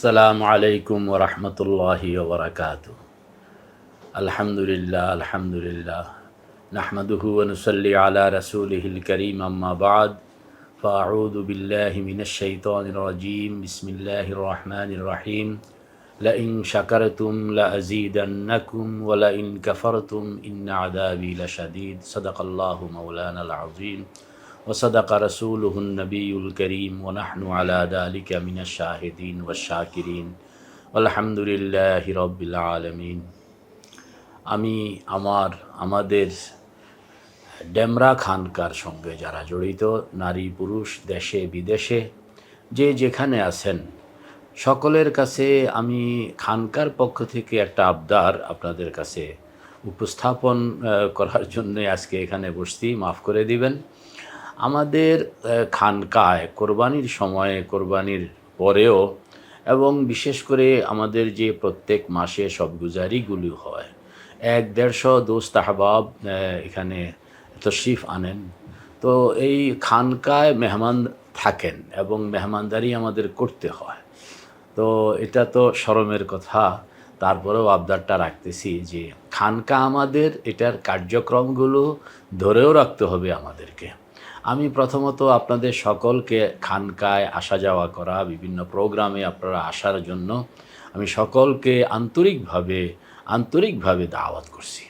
السلام عليكم ورحمة الله وبركاته. الحمد لله الحمد لله نحمده ونصلي على رسوله الكريم أما بعد. فأعوذ بالله من الشيطان الرجيم. بسم الله الرحمن الرحيم. لئن شكرتم لأزيدنكم ولئن كفرتم إن عذابي لشديد. صدق الله مولانا العظيم. وصدق رسوله النبي الكريم ونحن على ذلك من الشاهدين والشاكرين والحمد لله رب العالمين আমি আমার আমাদের ডেমরা খানকার সঙ্গে যারা জড়িত নারী পুরুষ দেশে বিদেশে যে যেখানে আছেন সকলের কাছে আমি খানকার পক্ষ থেকে একটা আবদার আপনাদের কাছে উপস্থাপন আহ, করার জন্য আজকে এখানে বসছি মাফ করে দিবেন আমাদের খানকায় কোরবানির সময়ে কোরবানির পরেও এবং বিশেষ করে আমাদের যে প্রত্যেক মাসে সব গুজারিগুলি হয় এক দেড়শো দোস্ত আহবাব আহ, এখানে তশরিফ আনেন। তো এই খানকায় মেহমান থাকেন এবং মেহমানদারি আমাদের করতে হয়। তো এটা তো শরমের কথা তারপরেও আবদারটা রাখতেছি যে খানকা আমাদের এটার কার্যক্রমগুলো ধরেও রাখতে হবে আমাদেরকে। আমি প্রথমত আপনাদের সকলকে খানকায় আসা যাওয়া করা, বিভিন্ন প্রোগ্রামে আপনারা আসার জন্য আমি সকলকে আন্তরিকভাবে আন্তরিকভাবে দাওয়াত করছি।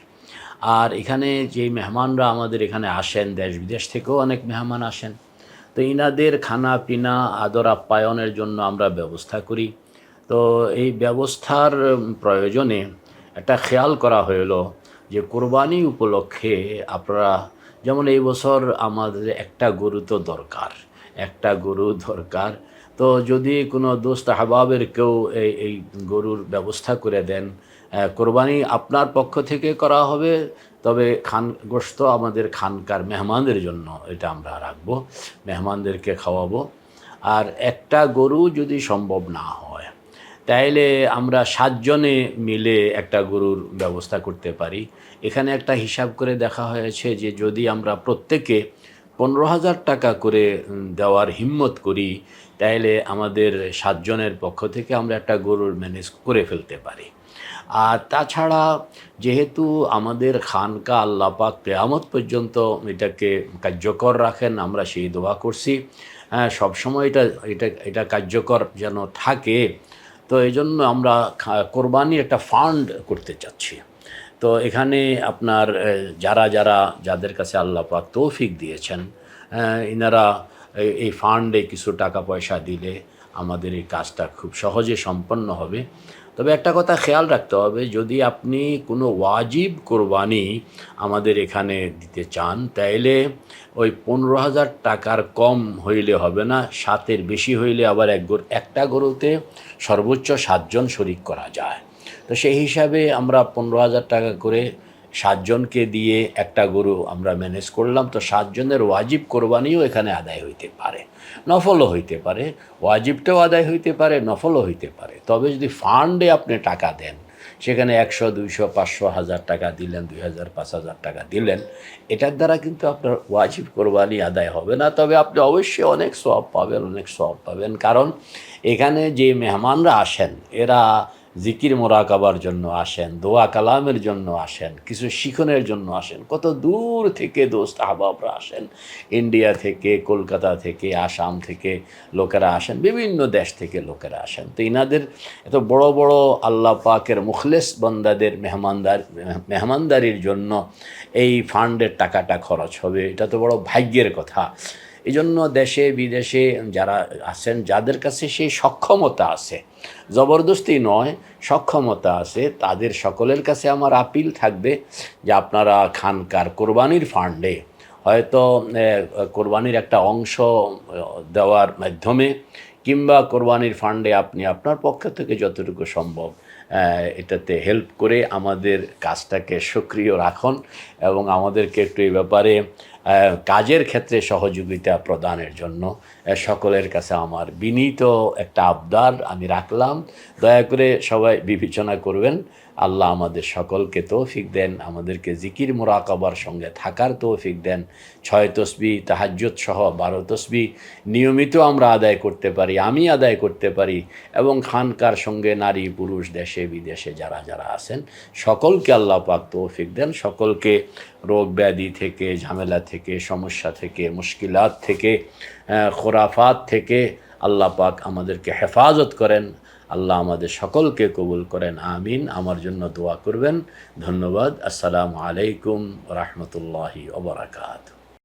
আর এখানে যে মেহমানরা আমাদের এখানে আসেন, দেশ বিদেশ থেকেও অনেক মেহমান আসেন, তো ইনাদের খানা পিনা আদর আপ্যায়নের জন্য আমরা ব্যবস্থা করি। তো এই ব্যবস্থার প্রয়োজনে একটা খেয়াল করা হলো যে কোরবানি উপলক্ষে আপনারা যেমন এই বছর আমাদের একটা গরু তো দরকার, একটা গরু দরকার। তো যদি কোনো দোস্ত হাবাবের কেউ এই এই গরুর ব্যবস্থা করে দেন কোরবানি আপনার পক্ষ থেকে করা হবে, তবে খান গোস্ত আমাদের খানকার মেহমানদের জন্য এটা আমরা রাখব, মেহমানদেরকে খাওয়াবো। আর একটা গরু যদি সম্ভব না হয় তাইলে আমরা সাতজনে মিলে একটা গরুর ব্যবস্থা করতে পারি। এখানে একটা হিসাব করে দেখা হয়েছে যে যদি আমরা প্রত্যেকে পনেরো হাজার টাকা করে দেওয়ার হিম্মত করি, তাইলে আমাদের সাতজনের পক্ষ থেকে আমরা একটা গরুর ম্যানেজ করে ফেলতে পারি। আর তাছাড়া যেহেতু আমাদের খানকা আল্লাহ পাক কেয়ামত পর্যন্ত এটাকে কার্যকর রাখেন, আমরা সেই দোয়া করছি। হ্যাঁ সবসময় এটা এটা এটা কার্যকর যেন থাকে তো এই জন্য আমরা কোরবানির একটা ফান্ড করতে চাচ্ছি। তো এখানে আপনার যারা যারা, যাদের কাছে আল্লাহ পাক তৌফিক দিয়েছেন ইনারা এই ফান্ডে কিছু টাকা পয়সা দিলে আমাদের এই কাজটা খুব সহজে সম্পন্ন হবে। তবে একটা কথা খেয়াল রাখতে হবে, যদি আপনি কোনো ওয়াজিব কোরবানি আমাদের এখানে দিতে চান, তাইলে ওই পনেরো হাজার টাকার কম হইলে হবে না, সাতের বেশি হইলে আবার এক গরু, একটা গরুতে সর্বোচ্চ সাতজন শরিক করা যায়। তো সেই হিসাবে আমরা পনেরো হাজার টাকা করে সাতজনকে দিয়ে একটা গরু আমরা ম্যানেজ করলাম, তো সাতজনের ওয়াজিব কোরবানিও এখানে আদায় হইতে পারে। নফলও হইতে পারে, ওয়াজিবটাও আদায় হইতে পারে, নফলও হইতে পারে। তবে যদি ফান্ডে আপনি টাকা দেন, সেখানে একশো, দুইশো, পাঁচশো হাজার টাকা দিলেন, দুই হাজার, পাঁচ হাজার টাকা দিলেন, এটার দ্বারা কিন্তু আপনার ওয়াজিব কোরবানি আদায় হবে না। তবে আপনি অবশ্যই অনেক সব পাবেন, অনেক সব পাবেন। কারণ এখানে যে মেহমানরা আসেন, এরা জিকির মোরাকাবার জন্য আসেন, দোয়া কালামের জন্য আসেন, কিছু শিখনের জন্য আসেন। কত দূর থেকে দোস্ত আহবাবরা আসেন? ইন্ডিয়া থেকে, কলকাতা থেকে, আসাম থেকে লোকেরা আসেন, বিভিন্ন দেশ থেকে লোকেরা আসেন। তো ইনাদের এত বড় বড় আল্লাহ পাকের মুখলেস বন্দাদের মেহমানদার, মেহমানদারির জন্য এই ফান্ডের টাকাটা খরচ হবে। এটা তো বড় ভাগ্যের কথা। এই জন্য দেশে, বিদেশে যারা আছেন, যাদের কাছে সেই সক্ষমতা আছে, জবরদস্তি নয়, সক্ষমতা আছে, তাদের সকলের কাছে আমার আপিল থাকবে যে আপনারা খানকার কোরবানির ফান্ডে হয়তো কোরবানির একটা অংশ দেওয়ার মাধ্যমে কিংবা কোরবানির ফান্ডে আপনি আপনার পক্ষ থেকে যতটুকু সম্ভব এটাতে হেল্প করে আমাদের কাজটাকে সক্রিয় রাখুন এবং আমাদেরকে একটু এই ব্যাপারে কাজের ক্ষেত্রে সহযোগিতা প্রদানের জন্য সকলের কাছে আমার বিনীত একটা আবদার আমি রাখলাম। দয়া করে সবাই বিবেচনা করবেন। আল্লাহ আমাদের সকলকে তৌফিক দেন, আমাদেরকে জিকির মোরাকাবার সঙ্গে থাকার তৌফিক দেন। ছয় তসবি, তাহাজ্জুদ সহ বারো তসবি নিয়মিত আমরা আদায় করতে পারি, আমি আদায় করতে পারি এবং খানকার সঙ্গে নারী, পুরুষ, দেশে, বিদেশে যারা যারা আছেন, সকলকে আল্লাহ পাক তৌফিক দেন। সকলকে রোগ ব্যাধি থেকে, ঝামেলা থেকে, সমস্যা থেকে, মুশকিলাত থেকে খোরাফাত থেকে আল্লাহ পাক আমাদেরকে হেফাজত করেন। আল্লাহ আমাদের সকলকে কবুল করেন। আমিন। আমার জন্য দোয়া করবেন। ধন্যবাদ। আসসালামু আলাইকুম রহমতুল্লাহি ওবরাকাত